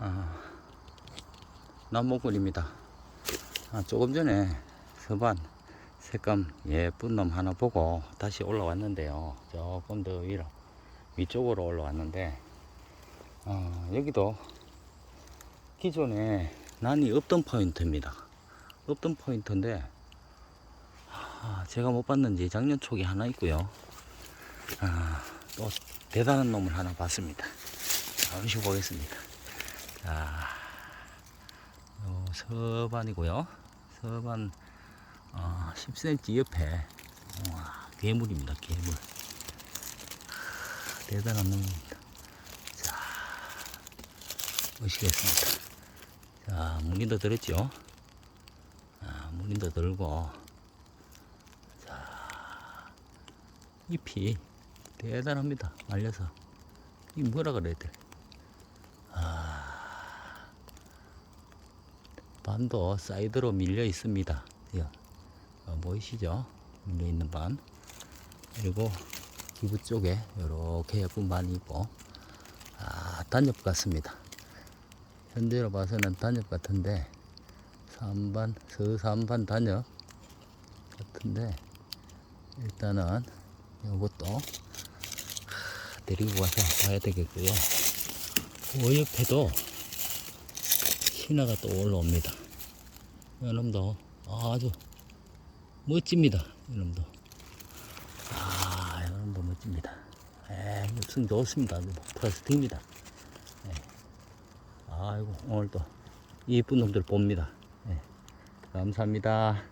아, 남목굴입니다. 아, 조금 전에 서반 색감 예쁜 놈 하나 보고 다시 올라왔는데요. 조금 더 위로 위쪽으로 올라왔는데 아, 여기도 기존에 난이 없던 포인트입니다. 없던 포인트인데 아, 제가 못 봤는지 작년 초기 하나 있고요. 아, 또 대단한 놈을 하나 봤습니다. 잠시 보겠습니다. 자, 요 서반이고요. 서반 어, 10cm 옆에 와, 괴물입니다. 괴물. 아, 대단한 놈입니다. 자, 보시겠습니다. 자, 무늬도 들었죠? 아, 무늬도 들고 자, 잎이 대단합니다. 말려서 이 뭐라 그래야 돼? 반도 사이드로 밀려 있습니다. 예. 어, 보이시죠? 밀려 있는 반. 그리고 기부 쪽에 이렇게 예쁜 반이 있고, 아, 단엽 같습니다. 현재로 봐서는 단엽 같은데, 3반, 서삼반 단엽 같은데, 일단은 이것도 하, 데리고 가서 봐야 되겠고요. 그 옆에도 신화가 또 올라옵니다. 이놈도 아주 멋집니다. 이놈도. 아, 이놈도 멋집니다. 에, 엽성 좋습니다. 플라스틱입니다. 예. 아이고, 오늘도 이쁜 놈들 봅니다. 예. 감사합니다.